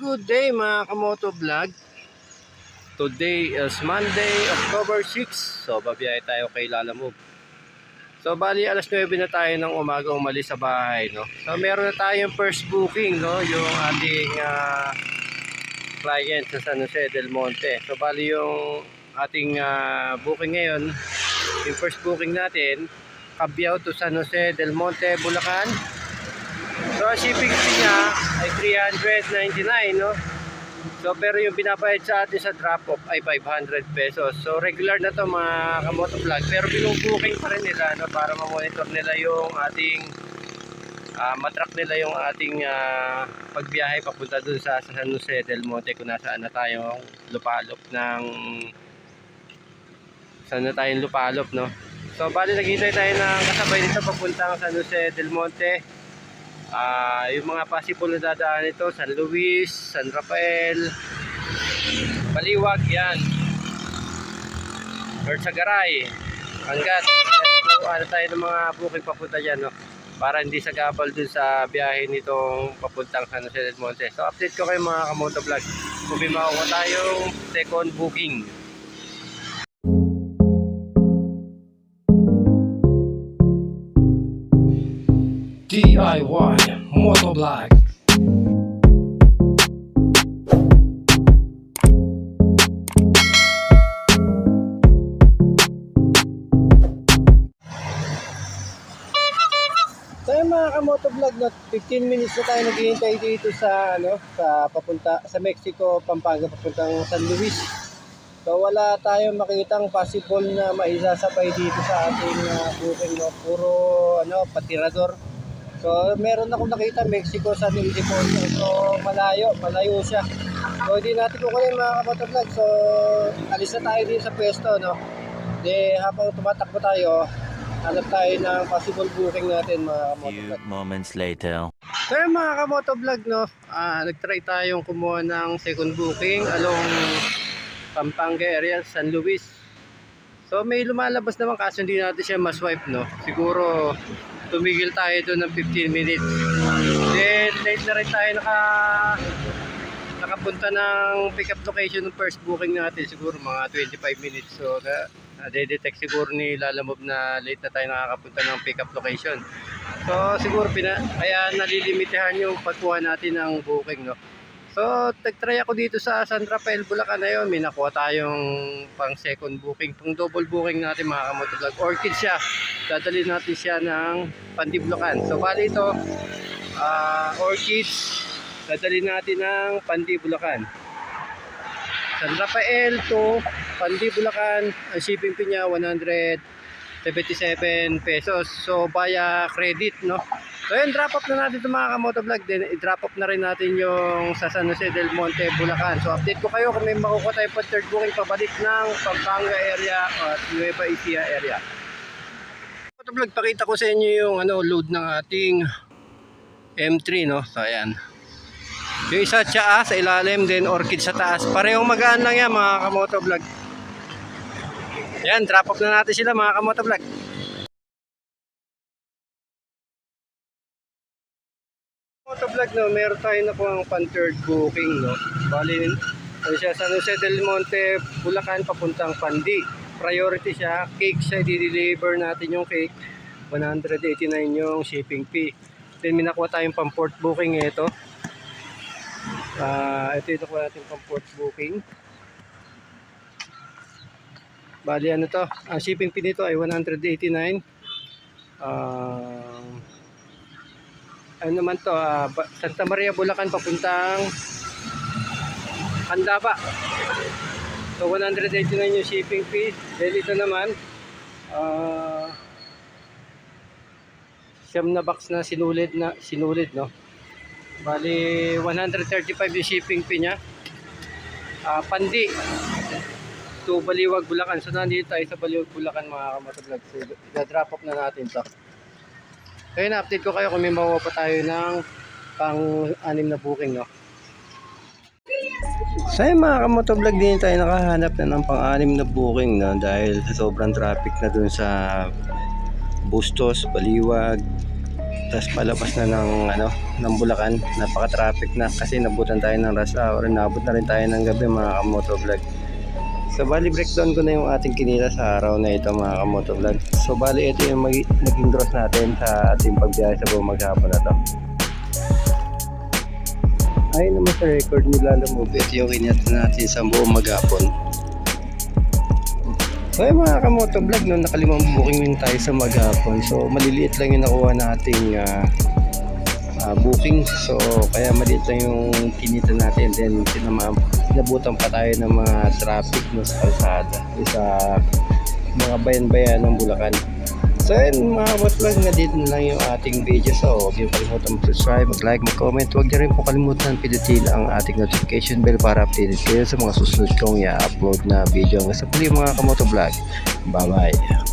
good day mga kamoto vlog. Today is Monday, October 6. So, babiyahe tayo kay Lalamove. So, bali alas 9 na tayo ng umaga umalis sa bahay, no? So, meron na tayong first booking, no? Yung ating ah, client sa San Jose del Monte. So, bali yung ating ah, booking ngayon, yung first booking natin, Cabiao to San Jose del Monte, Bulacan. So, ang shipping fee niya ay 399, no? So, pero yung binabayad sa atin sa drop-off ay 500 pesos. So, regular na to mga kamoto vlog. Pero binubuking pa rin nila, no? Para ma-monitor nila yung ating ah matrack nila yung ating ah, pagbiyahe papunta dun sa, sa San Jose del Monte kung nasaan na tayong lupalop ng saan na tayong lupalop, no? So, bali naghintay tayo ng kasabay nito papuntang San Jose del Monte. Ah, yung mga possible na dadaan ito, San Luis, San Rafael, Baliwag, yan. Lord Sagaray, hanggat so, ano tayo ng mga booking papunta dyan, no? Para hindi sa gabal dun sa biyahe nitong papuntang San Jose del Monte. So, update ko kayo mga kamoto vlog. Kung may makuha tayong second booking. DIY Motovlog yung mga kamoto vlog na 15 minutes na tayo naghihintay dito sa ano sa papunta sa Mexico, Pampanga papuntang San Luis. So wala tayong makitang possible na maisasabay dito sa ating uh, booking no. Puro ano patirador. So meron akong nakita Mexico Luis Deportes. So malayo, malayo siya. So hindi natin kukunin mga kamoto vlog. So alis na tayo dito sa pwesto no. De habang tumatakbo tayo, hanap tayo ng possible booking natin mga kamoto Few vlog. moments later. So mga kamoto vlog no, ah, nagtry tayong kumuha ng second booking along Pampanga area, San Luis. So may lumalabas naman kaso hindi natin siya ma-swipe no. Siguro tumigil tayo doon ng 15 minutes. Then late na rin tayo naka nakapunta ng pick up location ng first booking natin siguro mga 25 minutes. So na na-detect siguro ni Lalamove na late na tayo nakakapunta ng pick up location. So siguro pina, kaya nalilimitahan yung pagkuha natin ng booking no. So nag-try ako dito sa San Rafael Bulacan ngayon, may nakuha tayong pang second booking, pang double booking natin mga kamotovlog. Orchid siya. Dadalhin natin siya ng Pandibulacan. So bali ito ah, orchids dadalhin natin ng Pandibulacan. San Rafael to Pandibulacan, ang shipping fee niya 177 pesos. So via credit, no? So yun, drop off na natin ito mga kamotovlog. Then i-drop off na rin natin yung sa San Jose del Monte, Bulacan. So update ko kayo kung may makukuha tayo pa third booking pabalik ng Pampanga area at Nueva Ecija area. Motovlog, pakita ko sa inyo yung ano, load ng ating M3, no? So ayan. Yung isa tsaa sa ilalim, then orchid sa taas. Parehong magaan lang yan mga kamotovlog. Yan, drop off na natin sila mga kamotovlog. Motovlog no, meron tayo na pang pan third booking no. Bali, ano siya, San Jose del Monte, Bulacan, papuntang Pandi. Priority siya, cake siya, i-deliver natin yung cake. 189 yung shipping fee. Then may nakuha tayong pang port booking ito. Ah, ito yung nakuha natin pang port booking. Bali ano to, ang shipping fee nito ay 189. Ah, ano naman to, Ba- Santa Maria, Bulacan papuntang Candaba. So 189 yung shipping fee. Then ito naman, ah, siyam na box na sinulid na sinulid no. Bali 135 yung shipping fee niya. Ah, pandi to Baliwag, Bulacan. So nandito tayo sa Baliwag, Bulacan mga kamatablog. So i-drop off na natin to. Kaya na-update ko kayo kung may makuha pa tayo ng pang-anim na booking, no? So yung mga kamotovlog din tayo nakahanap na ng pang-anim na booking, no? Dahil sobrang traffic na dun sa Bustos, Baliwag, Tapos palabas na ng ano, ng Bulacan. Napaka-traffic na kasi nabutan tayo ng rush hour. Nabot na rin tayo ng gabi mga kamoto vlog. So bali breakdown ko na yung ating kinita sa araw na ito mga kamoto vlog. So bali ito yung mag- naging gross natin sa ating pagbiyahe sa buong maghapon na to. Ayun naman sa record nila Move, ito yung kinita natin sa buong maghapon. So ayun mga kamoto vlog, no, nakalimang booking din tayo sa maghapon. So maliliit lang yung nakuha nating ah, ah, booking. So kaya maliit lang yung kinita natin. Then sinama, nabutan pa tayo ng mga traffic no, sa kalsada. Sa mga bayan-bayan ng Bulacan. So ayun mga vlog, na dito na lang yung ating video. So huwag niyo kalimutan mag-subscribe, mag-like, mag-comment. Huwag niyo rin po kalimutan pindutin ang ating notification bell para updated kayo sa mga susunod kong i-upload na video. Hanggang sa muli mga kamoto vlog. Bye-bye.